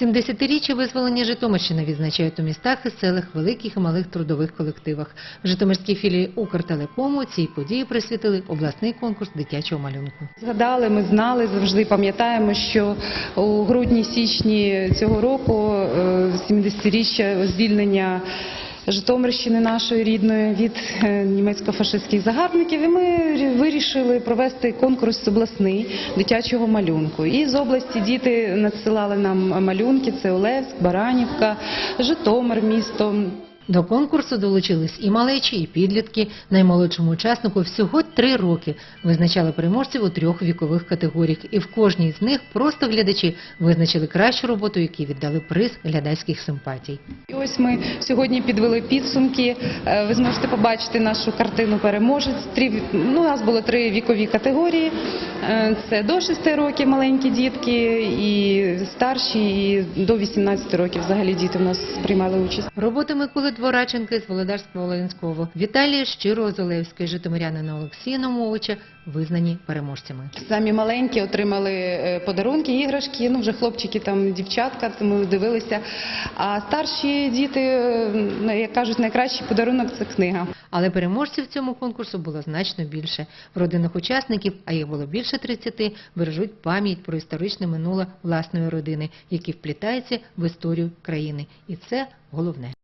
70-річчя визволення Житомирщини відзначають у містах і селах, великих і малих трудових колективах. В Житомирській філії Укртелекому цій події присвятили обласний конкурс дитячого малюнку. Згадали, ми знали, завжди пам'ятаємо, що у грудні-січні цього року, е, 70-річчя звільнення Житомирщини нашої рідної від е, німецько-фашистських загарбників, і ми вирішили провести конкурс обласний дитячого малюнку. І з області діти надсилали нам малюнки: це Олевськ, Баранівка, Житомир, місто. До конкурсу долучились і малечі, і підлітки. Наймолодшому учаснику всього три роки. Визначали переможців у трьох вікових категоріях, і в кожній з них просто глядачі визначили кращу роботу, які віддали приз глядацьких симпатій. І ось ми сьогодні підвели підсумки. Е, Ви зможете побачити нашу картину переможець. Три, ну, у нас було три вікові категорії. Е, Це до 6 років маленькі дітки, і старші, і до 18 років. Взагалі діти в нас приймали участь. Роботи Миколи Двораченка з Володарського Волинського, Віталія Щирого з Олевської, Житомирянина Олексія Номовича визнані переможцями. Самі маленькі отримали е, подарунки, іграшки. Ну вже хлопчики там, дівчатка, то ми дивилися. А старші діти, е, як кажуть, найкращий подарунок це книга. Але переможців цьому конкурсу було значно більше. В родинах учасників, а їх було більше 30, бережуть пам'ять про історичне минуле власної родини, які вплітаються в історію країни. І це головне.